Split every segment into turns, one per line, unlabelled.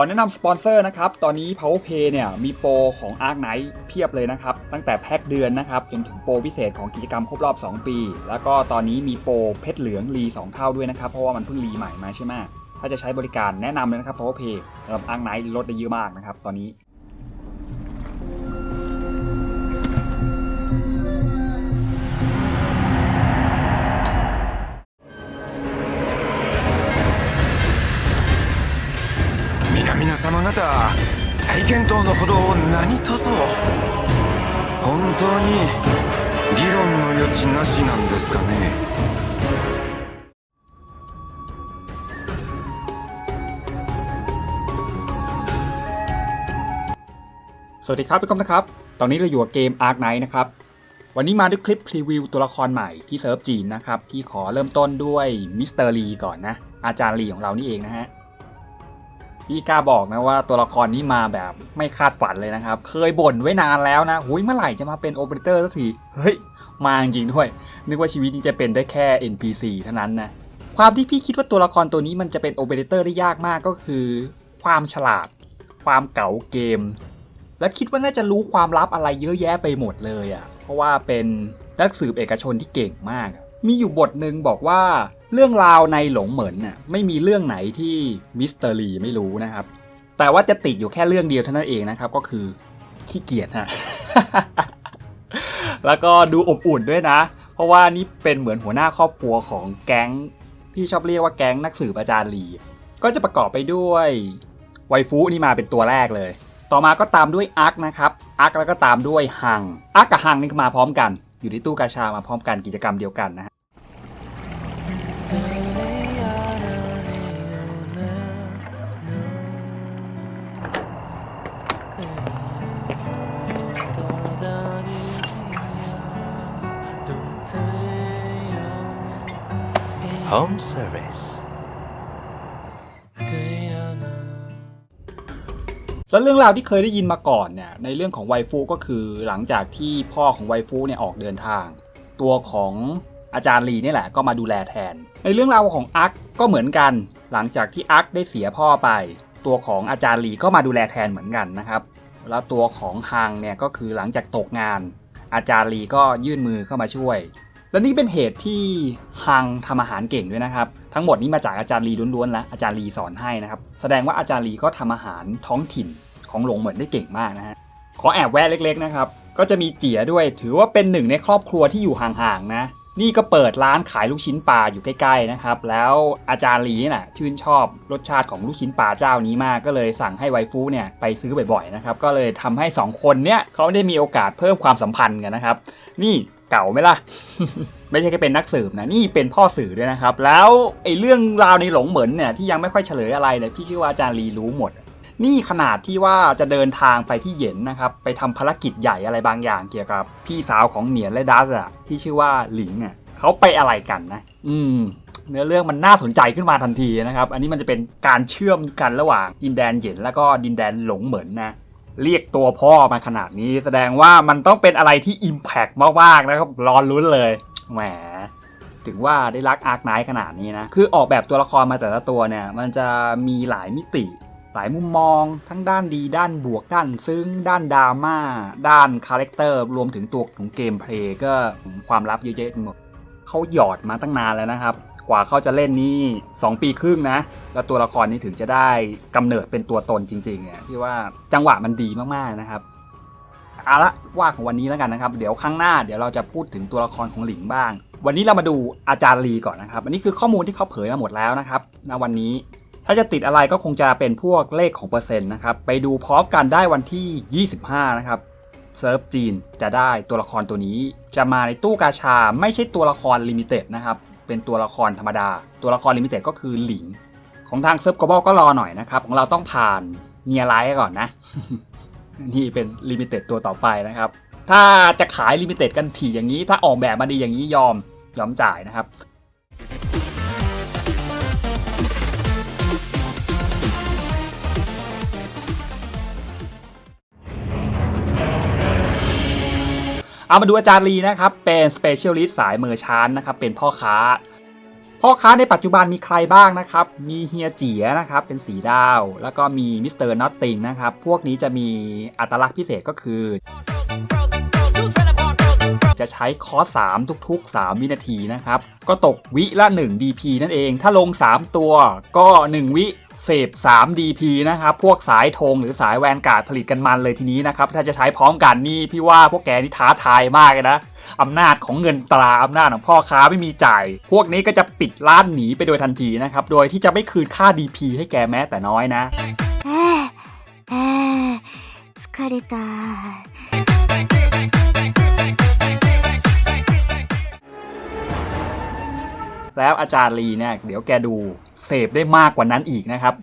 ขอแนะนำสปอนเซอร์นะครับ ตอนนี้ PowerPay เนี่ยมีโปรของ a r Knight เพียบเลยนะครับ ตั้งแต่แพ็คเดือนนะครับ จนถึงโปรพิเศษของกิจกรรมครบรอบ 2 ปี แล้วก็ตอนนี้มีโปรเพชรเหลืองรี 2 เท่าด้วยนะครับ เพราะว่ามันเพิ่งรีใหม่มาใช่ไหมถ้าจะใช้บริการแนะนำเลยนะครับ PowerPay สำหรับ a r Knight ลดได้เยอะมากนะครับตอนนี้
々様方再検討のほどを何とぞ本当に議論の余地なしなんですかね
สวัสดีครับพี่ก้อมนะครับ ตอนนี้เราอยู่กับเกม Ark Knight นะครับ วันนี้มาด้วยคลิปพรีวิวตัวละครใหม่ที่เซิร์ฟจีนนะครับ ที่ขอเริ่มต้นด้วยมิสเตอร์ลีก่อนนะ อาจารย์ลีของเรานี่เองนะฮะ พี่กล้าบอกนะว่าตัวละครนี้มาแบบไม่คาดฝันเลยนะครับ เคยบ่นไว้นานแล้วนะหุยเมื่อไหร่จะมาเป็นโอเปอเรเตอร์สักที เฮ้ย มาจริงด้วย นึกว่าชีวิตนี้จะเป็นได้แค่ NPC เท่านั้นนะ ความที่พี่คิดว่าตัวละครตัวนี้มันจะเป็นโอเปอเรเตอร์ได้ยากมากก็คือ ความฉลาด ความเก๋าเกม และคิดว่าน่าจะรู้ความลับอะไรเยอะแยะไปหมดเลยอะ่ะ เพราะว่าเป็นนักสืบเอกชนที่เก่งมาก มีอยู่บทหนึ่งบอกว่า เรื่องราวในหลงเหมินน่ะไม่มีเรื่องไหนที่มิสเตอร์ลีไม่รู้นะครับ แต่ว่าจะติดอยู่แค่เรื่องเดียวเท่านั้นเองนะครับ ก็คือขี้เกียจฮะแล้วก็ดูอบอุ่นด้วยนะ เพราะว่านี่เป็นเหมือนหัวหน้าครอบครัวของแก๊งพี่ชอบเรียกว่าแก๊งนักสืบอาจารย์ลี ก็จะประกอบไปด้วยไวฟูนี่มาเป็นตัวแรกเลย ต่อมาก็ตามด้วยอาร์คนะครับอาร์คแล้วก็ตามด้วยฮังอาร์คกับฮังนี่มาพร้อมกัน อยู่ในตู้กาชามาพร้อมกันกิจกรรมเดียวกันนะฮะ
Home Service
แล้วเรื่องราวที่เคยได้ยินมาก่อนเนี่ยในเรื่องของไวฟูก็คือหลังจากที่พ่อของไวฟูเนี่ยออกเดินทาง ตัวของอาจารย์ลีนี่แหละก็มาดูแลแทน ในเรื่องราวของอาร์คก็เหมือนกัน หลังจากที่อาร์คได้เสียพ่อไป ตัวของอาจารย์ลีก็มาดูแลแทนเหมือนกันนะครับ แล้วตัวของฮังเนี่ยก็คือหลังจากตกงาน อาจารย์ลีก็ยื่นมือเข้ามาช่วย และนี่เป็นเหตุที่ฮังทำอาหารเก่งด้วยนะครับ ทั้งหมดนี้มาจากอาจารย์ลีล้วนๆแล้วอาจารย์ลีสอนให้นะครับ แสดงว่าอาจารย์ลีก็ทำอาหารท้องถิ่นของหลงเหมือนได้เก่งมากนะฮะขอแอบแวะเล็กๆนะครับ ก็จะมีเจี๋ยด้วย ถือว่าเป็นหนึ่งในครอบครัวที่อยู่ห่างๆนะ นี่ก็เปิดร้านขายลูกชิ้นปลาอยู่ใกล้ๆนะครับ แล้วอาจารย์ลีน่ะชื่นชอบรสชาติของลูกชิ้นปลาเจ้านี้มาก ก็เลยสั่งให้ไวฟูเนี่ยไปซื้อบ่อยๆนะครับ ก็เลยทำให้สองคนเนี่ยเขาได้มีโอกาสเพิ่มความสัมพันธ์กันนะครับ นี่ เก่าไหมล่ะ ไม่ใช่แค่เป็นนักสืบนะนี่เป็นพ่อสื่อด้วยนะครับ แล้วไอ้เรื่องราวในหลงเหมือนเนี่ยที่ยังไม่ค่อยเฉลยอะไรเนี่ยพี่เชื่อว่าอาจารย์ลีรู้หมด นี่ขนาดที่ว่าจะเดินทางไปที่เหย็นนะครับไปทำภารกิจใหญ่อะไรบางอย่างเกี่ยวกับ พี่สาวของเหนียนและดัสอะที่ชื่อว่าหลิงอะเขาไปอะไรกันนะ อืมเนื้อเรื่องมันน่าสนใจขึ้นมาทันทีนะครับ อันนี้มันจะเป็นการเชื่อมกันระหว่างดินแดนเหย็นแล้วก็ดินแดนหลงเหมือนนะ เรียกตัวพ่อมาขนาดนี้ แสดงว่ามันต้องเป็นอะไรที่อิมแพกมากๆนะครับร้อนลุ้นเลยแหมถึงว่าได้รักอาร์คไนท์ขนาดนี้นะ คือออกแบบตัวละครมาแต่ละตัวเนี่ย มันจะมีหลายมิติหลายมุมมอง ทั้งด้านดีด้านบวกด้านซึ้ง ด้านดราม่า ด้านคาแรคเตอร์ รวมถึงตัวของเกมเพลย์ก็ความลับเยอะแยะหมดเขาหยอดมาตั้งนานแล้วนะครับ กว่าเขาจะเล่นนี่ 2 ปีครึ่งนะ แล้วตัวละครนี้ถึงจะได้กำเนิดเป็นตัวตนจริงๆเนี่ยพี่ว่าจังหวะมันดีมากๆนะครับเอาละว่าของวันนี้แล้วกันนะครับ เดี๋ยวครั้งหน้าเดี๋ยวเราจะพูดถึงตัวละครของหลิงบ้าง วันนี้เรามาดูอาจารย์ลีก่อนนะครับอันนี้คือข้อมูลที่เขาเผยมาหมดแล้วนะครับณวันนี้ถ้าจะติดอะไรก็คงจะเป็นพวกเลขของเปอร์เซ็นต์นะครับไปดูพร้อมกันได้วันที่ 25 นะครับเซิร์ฟจีนจะได้ตัวละครตัวนี้จะมาในตู้กาชาไม่ใช่ตัวละครลิมิเต็ดนะครับ เป็นตัวละครธรรมดา ตัวละครลิมิเต็ดก็คือหลิง ของทางเซิร์ฟกอบอลก็รอหน่อยนะครับ ของเราต้องผ่านเนียไลท์ก่อนนะ นี่เป็นลิมิเต็ดตัวต่อไปนะครับ ถ้าจะขายลิมิเต็ดกันถี่อย่างนี้ ถ้าออกแบบมาดีอย่างนี้ยอมยอมจ่ายนะครับ เอามาดูอาจารย์ลีนะครับ เป็นสเปเชียลิสต์สายเมอร์ชานนะครับ เป็นพ่อค้า พ่อค้าในปัจจุบันมีใครบ้างนะครับ มีเฮียเจียนะครับ เป็นสีดาว แล้วก็มีมิสเตอร์น็อตติงนะครับ พวกนี้จะมีอัตลักษณ์พิเศษก็คือ จะใช้คอร์ส3ทุกๆ 3 วินาทีนะครับ ก็ตกวิละ 1 DP นั่นเอง ถ้าลง 3 ตัวก็ 1 วิเสพ3 DP นะครับ พวกสายธงหรือสายแวนการ์ดผลิตกันมันเลยทีนี้นะครับ ถ้าจะใช้พร้อมกันนี่พี่ว่าพวกแกนี่ท้าทายมากเลยนะ อำนาจของเงินตราอำนาจของพ่อค้าไม่มีจ่าย พวกนี้ก็จะปิดร้านหนีไปโดยทันทีนะครับ โดยที่จะไม่คืนค่า DP ให้แกแม้แต่น้อยนะ
はあ、はあ、疲れた。
แล้วอาจารย์ลีเนี่ยเดี๋ยวแกดูเสพได้มากกว่านั้นอีกนะครับ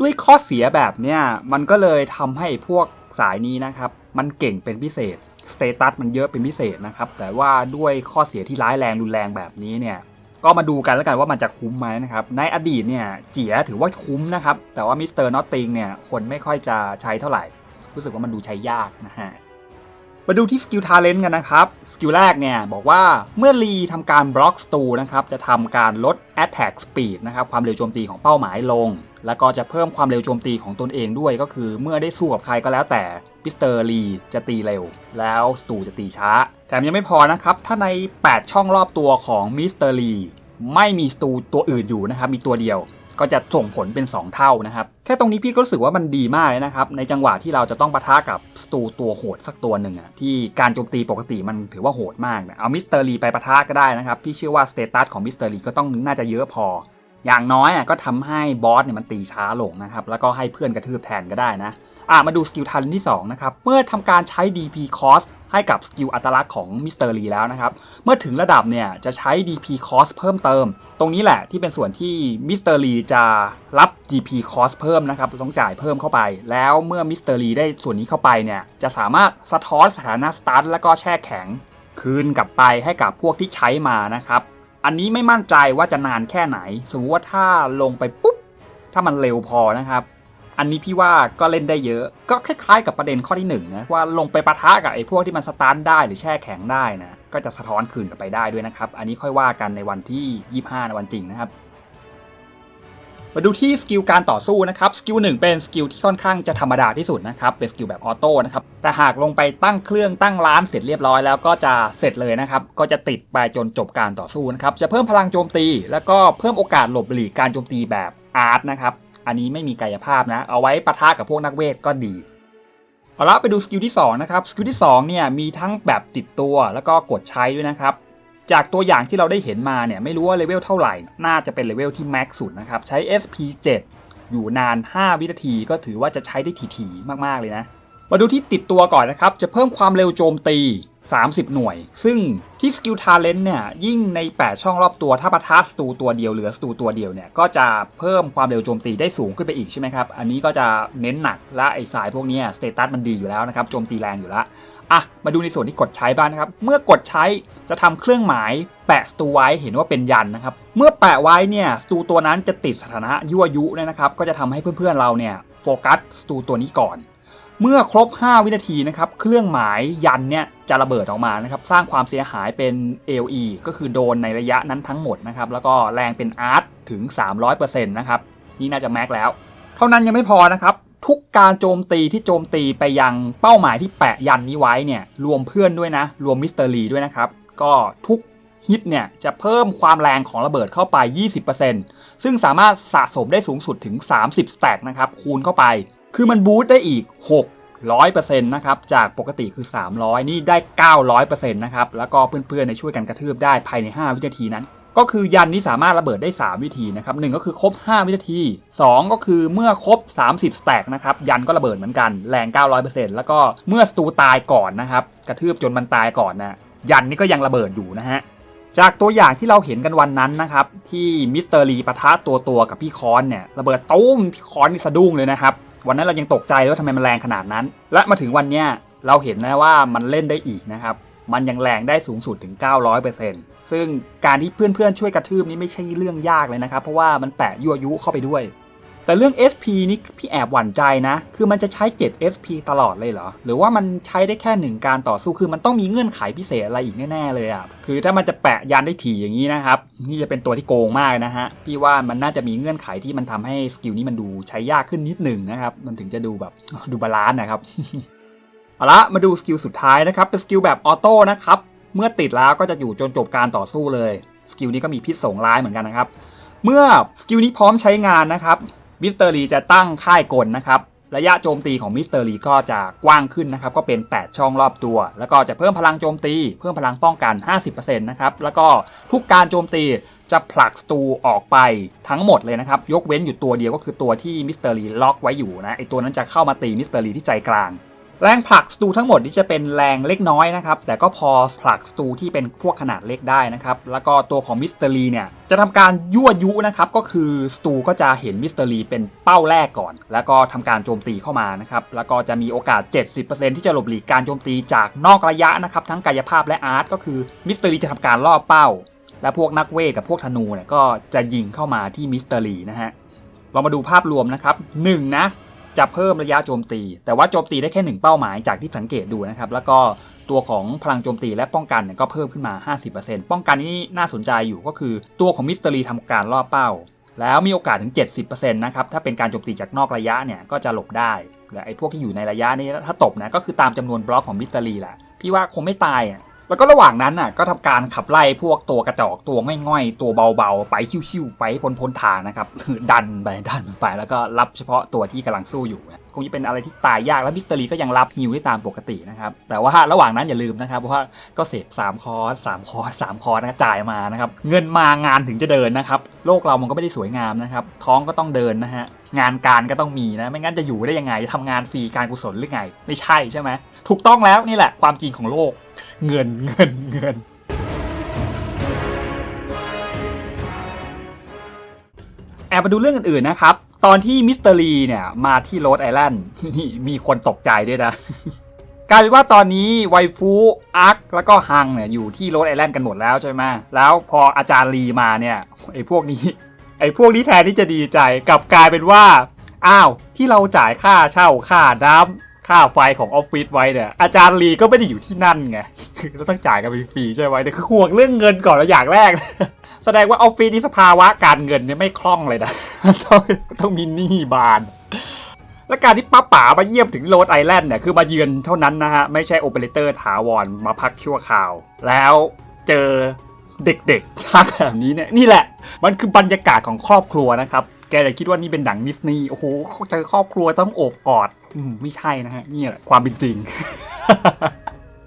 ด้วยข้อเสียแบบเนี้ยมันก็เลยทำให้พวกสายนี้นะครับ มันเก่งเป็นพิเศษสเตตัสมันเยอะเป็นพิเศษนะครับ แต่ว่าด้วยข้อเสียที่ร้ายแรงรุนแรงแบบนี้เนี่ยก็มาดูกันแล้วกันว่ามันจะคุ้มไหมนะครับ ในอดีตเนี่ยเจียถือว่าคุ้มนะครับ แต่ว่ามิสเตอร์นอตติงเนี่ยคนไม่ค่อยจะใช้เท่าไหร่ รู้สึกว่ามันดูใช้ยากนะฮะ มาดูที่สกิลทาเลนต์กันนะครับ สกิลแรกเนี่ยบอกว่าเมื่อลีทำการบล็อกสตูนะครับ จะทำการลด Attack Speed นะครับความเร็วโจมตีของเป้าหมายลง แล้วก็จะเพิ่มความเร็วโจมตีของตนเองด้วยก็คือเมื่อได้สู้กับใครก็แล้วแต่มิสเตอร์ลีจะตีเร็ว แล้วสตูจะตีช้า แถมยังไม่พอนะครับ ถ้าใน 8 ช่องรอบตัวของมิสเตอร์ลีไม่มีสตูตัวอื่นอยู่นะครับ มีตัวเดียว ก็จะส่งผลเป็น 2 เท่านะครับ แค่ตรงนี้พี่ก็รู้สึกว่ามันดีมากเลยนะครับ ในจังหวะที่เราจะต้องปะทะกับสตูตัวโหดสักตัวหนึ่งอะที่การโจมตีปกติมันถือว่าโหดมากนะเอามิสเตอร์ลีไปปะทะก็ได้นะครับ พี่เชื่อว่าสเตตัสของมิสเตอร์ลีก็ต้องน่าจะเยอะพอ อย่างน้อยอะก็ทำให้บอสเนี่ยมันตีช้าลงนะครับ แล้วก็ให้เพื่อนกระทืบแทนก็ได้นะอะมาดูสกิลทันที่ 2 นะครับ เมื่อทำการใช้ DP cost ให้กับสกิลอัตลักษณ์ของมิสเตอร์ลีแล้วนะครับ เมื่อถึงระดับเนี่ยจะใช้ DP cost เพิ่มเติม ตรงนี้แหละที่เป็นส่วนที่มิสเตอร์ลีจะรับ DP cost เพิ่มนะครับต้องจ่ายเพิ่มเข้าไป แล้วเมื่อมิสเตอร์ลีได้ส่วนนี้เข้าไปเนี่ยจะสามารถสะท้อนสถานะสตาร์ทแล้วก็แช่แข็งคืนกลับไปให้กับพวกที่ใช้มานะครับ อันนี้ไม่มั่นใจว่าจะนานแค่ไหน สมมติว่าถ้าลงไปปุ๊บ ถ้ามันเร็วพอนะครับ อันนี้พี่ว่าก็เล่นได้เยอะ ก็คล้ายๆกับประเด็นข้อที่1นงนะว่าลงไปปะทะกับไอ้พวกที่มันสตาร์ทได้หรือแช่แข็งได้นะ ก็จะสะท้อนคืนกลับไปได้ด้วยนะครับ อันนี้ค่อยว่ากันในวันที่ 25 ในวันจริงนะครับ มาดูที่สกิลการต่อสู้นะครับสกิลหนึ่งเป็นสกิลที่ค่อนข้างจะธรรมดาที่สุดนะครับเป็นสกิลแบบออโต้นะครับแต่หากลงไปตั้งเครื่องตั้งร้านเสร็จเรียบร้อยแล้วก็จะเสร็จเลยนะครับก็จะติดไปจนจบการต่อสู้นะครับจะเพิ่มพลังโจมตี แล้วก็เพิ่มโอกาสหลบหลีกการโจมตีแบบอาร์ตนะครับอันนี้ไม่มีกายภาพนะ เอาไว้ปะทะกับพวกนักเวทก็ดีเอาละไปดูสกิลที่2นะครับสกิลที่2เนี่ยมีทั้งแบบติดตัวแล้วก็กดใช้ด้วยนะครับ จากตัวอย่างที่เราได้เห็นมาเนี่ยไม่รู้ว่าเลเวลเท่าไหร่ น่าจะเป็นเลเวลที่แม็กสุดนะครับ ใช้ SP 7 อยู่นาน 5 วินาทีก็ถือว่าจะใช้ได้ถี่ๆมากๆเลยนะ มาดูที่ติดตัวก่อนนะครับ จะเพิ่มความเร็วโจมตี 30 หน่วย ซึ่งที่สกิลทาเลนต์เนี่ย ยิ่งใน 8 ช่องรอบตัว ถ้าปะทะสตูตัวเดียวเหลือสตูตัวเดียวเนี่ย ก็จะเพิ่มความเร็วโจมตีได้สูงขึ้นไปอีกใช่ไหมครับ อันนี้ก็จะเน้นหนัก และไอสายพวกนี้สเตตัสมันดีอยู่แล้วนะครับ โจมตีแรงอยู่แล้ว อะ มาดูในส่วนที่กดใช้บ้างนะครับ เมื่อกดใช้จะทำเครื่องหมายแปะสตูไว้เห็นว่าเป็นยันนะครับ เมื่อแปะไว้เนี่ยสตูตัวนั้นจะติดสถานะยั่วยุเนี่ยนะครับ ก็จะทำให้เพื่อนๆเราเนี่ยโฟกัสสตูตัวนี้ก่อน เมื่อครบ 5 วินาทีนะครับ เครื่องหมายยันเนี่ยจะระเบิดออกมานะครับ สร้างความเสียหายเป็น AOE ก็คือโดนในระยะนั้นทั้งหมดนะครับ แล้วก็แรงเป็นอาร์ตถึง 300%นะครับ นี่น่าจะแม็กแล้ว เท่านั้นยังไม่พอนะครับ ทุกการโจมตีที่โจมตีไปยังเป้าหมายที่แปะยันนี้ไว้เนี่ย รวมเพื่อนด้วยนะ รวมมิสเตอร์ลีด้วยนะครับ ก็ทุกฮิตเนี่ยจะเพิ่มความแรงของระเบิดเข้าไป 20%ซึ่งสามารถสะสมได้สูงสุดถึง 30 สแต็กนะครับ คูณเข้าไป คือมันบูตได้อีก 600%นะครับ จากปกติคือ 300 นี่ได้ 900%นะครับ แล้วก็เพื่อนๆในช่วยกันกระทืบได้ภายใน 5 วินาทีนั้น ก็คือยันนี้สามารถระเบิดได้ 3 วิธีนะครับหนึ่งก็คือครบ 5 วินาที 2 ก็คือเมื่อครบ 30สแต็กนะครับ ยันก็ระเบิดเหมือนกัน แรง 900%แล้วก็เมื่อสตูตายก่อนนะครับ กระทืบจนมันตายก่อนนะยันนี่ก็ยังระเบิดอยู่นะฮะจากตัวอย่างที่เราเห็นกันวันนั้นนะครับ ที่มิสเตอร์ลีปะทะตัวตัวกับพี่คอนเนี่ย ระเบิดตุ้มพี่คอนนี่สะดุ้งเลยนะครับ วันนั้นเรายังตกใจว่าทำไมมันแรงขนาดนั้น และมาถึงวันเนี้ยเราเห็นนะว่ามันเล่นได้อีกนะครับ มันยังแรงได้สูงสุดถึง 900%ซึ่งการที่เพื่อนๆช่วยกระทืบนี่ไม่ใช่เรื่องยากเลยนะครับ เพราะว่ามันแปะยั่วยุเข้าไปด้วย แต่เรื่อง SP นี่พี่แอบหวั่นใจนะ คือมันจะใช้ 7 SP ตลอดเลยเหรอ หรือว่ามันใช้ได้แค่หนึ่งการต่อสู้ คือมันต้องมีเงื่อนไขพิเศษอะไรอีกแน่ๆเลยอะ คือถ้ามันจะแปะยันได้ถี่อย่างนี้นะครับ นี่จะเป็นตัวที่โกงมากนะฮะ พี่ว่ามันน่าจะมีเงื่อนไขที่มันทำให้สกิลนี้มันดูใช้ยากขึ้นนิดหนึ่งนะครับ มันถึงจะดูแบบดูบาลานซ์นะครับ เอาละมาดูสกิลสุดท้ายนะครับ เป็นสกิลแบบออโต้นะครับ เมื่อติดแล้วก็จะอยู่จนจบการต่อสู้เลย สกิลนี้ก็มีพิษสงร้ายเหมือนกันนะครับ เมื่อสกิลนี้พร้อมใช้งานนะครับ มิสเตอร์ลีจะตั้งค่ายกลนะครับ ระยะโจมตีของมิสเตอร์ลีก็จะกว้างขึ้นนะครับ ก็เป็น 8 ช่องรอบตัว แล้วก็จะเพิ่มพลังโจมตี เพิ่มพลังป้องกัน 50%นะครับ แล้วก็ทุกการโจมตีจะผลักสตูออกไปทั้งหมดเลยนะครับ ยกเว้นอยู่ตัวเดียวก็คือตัวที่มิสเตอร์ลีล็อกไว้อยู่นะ ไอตัวนั้นจะเข้ามาตีมิสเตอร์ลีที่ใจกลาง แรงผลักสตูทั้งหมดนี่จะเป็นแรงเล็กน้อยนะครับ แต่ก็พอผลักสตูที่เป็นพวกขนาดเล็กได้นะครับ แล้วก็ตัวของมิสเตอรีเนี่ยจะทำการยั่วยุนะครับ ก็คือสตูก็จะเห็นมิสเตอรีเป็นเป้าแรกก่อน แล้วก็ทำการโจมตีเข้ามานะครับ แล้วก็จะมีโอกาส 70%ที่จะหลบหลีกการโจมตีจากนอกระยะนะครับ ทั้งกายภาพและอาร์ตก็คือมิสเตอรีจะทำการล่อเป้า และพวกนักเวทกับพวกธนูเนี่ยก็จะยิงเข้ามาที่มิสเตอรีนะฮะเรามาดูภาพรวมนะครับหนึ่งนะ จะเพิ่มระยะโจมตี แต่ว่าโจมตีได้แค่หนึ่งเป้าหมายจากที่สังเกตดูนะครับ แล้วก็ตัวของพลังโจมตีและป้องกันเนี่ยก็เพิ่มขึ้นมา 50%ป้องกันนี่น่าสนใจอยู่ก็คือตัวของมิสเตอรีทำการล่อเป้า แล้วมีโอกาสถึง 70%นะครับ ถ้าเป็นการโจมตีจากนอกระยะเนี่ยก็จะหลบได้ และไอ้พวกที่อยู่ในระยะนี้ถ้าตบนะก็คือตามจำนวนบล็อกของมิสเตอรีแหละพี่ว่าคงไม่ตายอะ แล้วก็ระหว่างนั้นน่ะก็ทำการขับไล่พวกตัวกระจอกตัวง่อยๆ ตัวเบาๆ ไปชิวๆไปพ้นพ้นทางนะครับดันไปดันไปแล้วก็รับเฉพาะตัวที่กำลังสู้อยู่นะคงจะเป็นอะไรที่ตายยากแล้วมิสเตอรีก็ยังรับฮิวได้ตามปกตินะครับแต่ว่าระหว่างนั้นอย่าลืมนะครับเพราะว่าก็เสพ3คอร์ส3คอร์ส3คอร์สนะจ่ายมานะครับเงินมางานถึงจะเดินนะครับโลกเรามันก็ไม่ได้สวยงามนะครับท้องก็ต้องเดินนะฮะงานการก็ต้องมีนะไม่งั้นจะอยู่ได้ยังไงทำงานฟรีการกุศลหรือไง ไม่ใช่ใช่ไหมถูกต้องแล้วนี่แหละความจริงของโลก เงินเงินเงินแอบมาดูเรื่องอื่นๆนะครับ ตอนที่มิสเตอรีเนี่ยมาที่โรดไอแลนด์นี่มีคนตกใจด้วยนะกลายเป็นว่าตอนนี้ไวฟูอาร์คแล้วก็ฮังเนี่ยอยู่ที่โรดไอแลนด์กันหมดแล้วใช่ไหมแล้วพออาจารย์ลีมาเนี่ยไอ้พวกนี้ ไอ้พวกนี้แทนที่จะดีใจกลับกลายเป็นว่า อ้าวที่เราจ่ายค่าเช่าค่าน้ำ ค่าไฟของออฟฟิศไว้เนี่ยอาจารย์ลีก็ไม่ได้อยู่ที่นั่นไงคือเราต้องจ่ายกันฟรีใช่ไหมเนี่ยคือห่วงเรื่องเงินก่อนแล้วอย่างแรก แสดงว่าออฟฟิศนี่สภาวะการเงินเนี่ยไม่คล่องเลยนะต้องต้องมีหนี้บาน และการที่ป้าป๋ามาเยี่ยมถึงโรดไอแลนด์เนี่ยคือมาเยือนเท่านั้นนะฮะ ไม่ใช่โอเปอเรเตอร์ถาวรมาพักชั่วคราว แล้วเจอเด็กๆทักแบบนี้เนี่ยนี่แหละ มันคือบรรยากาศของครอบครัวนะครับแกจะคิดว่านี่เป็นหนังดิสนีย์โอ้โหเจอครอบครัวต้องโอบกอด อืมไม่ใช่นะฮะนี่แหละความเป็นจริง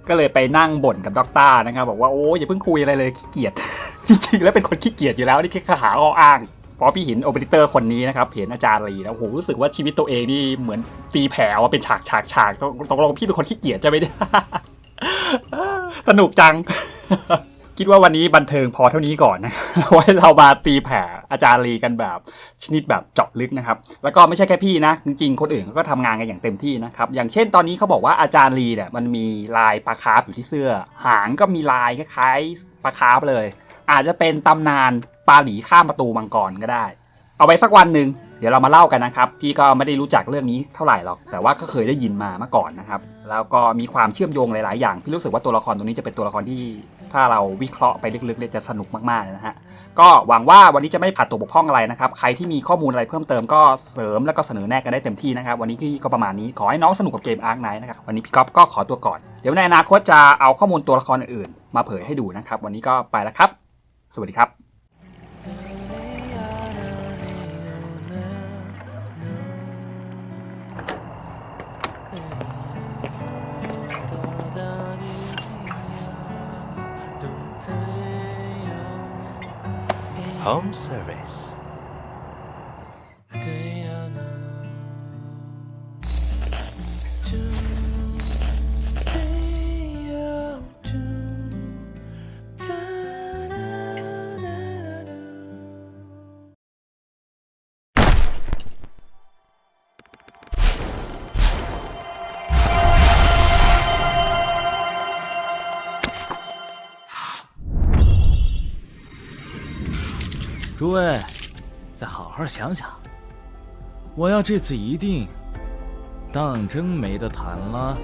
ก็เลยไปนั่งบ่นกับด็อกเตอร์นะครับบอกว่าโอ้ยอย่าเพิ่งคุยอะไรเลยขี้เกียจจริงๆ แล้วเป็นคนขี้เกียจอยู่แล้วนี่แค่ขาอ้ออ้างเพราะพี่ห็นโอเปอเรเตอร์คนนี้นะครับเห็นอาจารย์ลีแล้วโหรู้สึกว่าชีวิตตัวเองนี่เหมือนตีแผลว่าเป็นฉากฉากฉากตกตกลงพี่เป็นคนขี้เกียจจะไม่ได้สนุกจัง คิดว่าวันนี้บันเทิงพอเท่านี้ก่อนนะไว้เรามาตีแผ่อาจารย์ลีกันแบบชนิดแบบเจาะลึกนะครับ แล้วก็ไม่ใช่แค่พี่นะ จริงๆ คนอื่นเขาก็ทำงานกันอย่างเต็มที่นะครับ อย่างเช่นตอนนี้เขาบอกว่าอาจารย์ลีเนี่ยมันมีลายปลาคาร์ฟอยู่ที่เสื้อ หางก็มีลายคล้ายๆปลาคาร์ฟเลย อาจจะเป็นตำนานปลาหลีข้ามประตูมังกรก็ได้ เอาไว้สักวันหนึ่ง เดี๋ยวเรามาเล่ากันนะครับ พี่ก็ไม่ได้รู้จักเรื่องนี้เท่าไหร่หรอก แต่ว่าก็เคยได้ยินมาเมื่อก่อนนะครับ แล้วก็มีความเชื่อมโยงหลาย ๆ อย่าง พี่รู้สึกว่าตัวละครตัวนี้จะเป็นตัวละครที่ ถ้าเราวิเคราะห์ไปลึกๆเนี่ยจะสนุกมาก ๆ นะฮะ ก็หวังว่าวันนี้จะไม่ขาดตกบกพร่องอะไรนะครับ ใครที่มีข้อมูลอะไรเพิ่มเติมก็เสริมแล้วก็เสนอแนะกันได้เต็มที่นะครับ วันนี้พี่ก็ประมาณนี้ ขอให้น้องสนุกกับเกมอาร์คไนท์นะครับ วันนี้พี่ก๊อฟก็ขอตัวก่อน เดี๋ยวในอนาคตจะเอาข้อมูลตัวละครอื่น ๆ มาเผยให้ดูนะครับ วันนี้ก็ไปแล้วครับ สวัสดีครับ
Home service.
“诸位，再好好想想，我要这次一定当真没得谈了。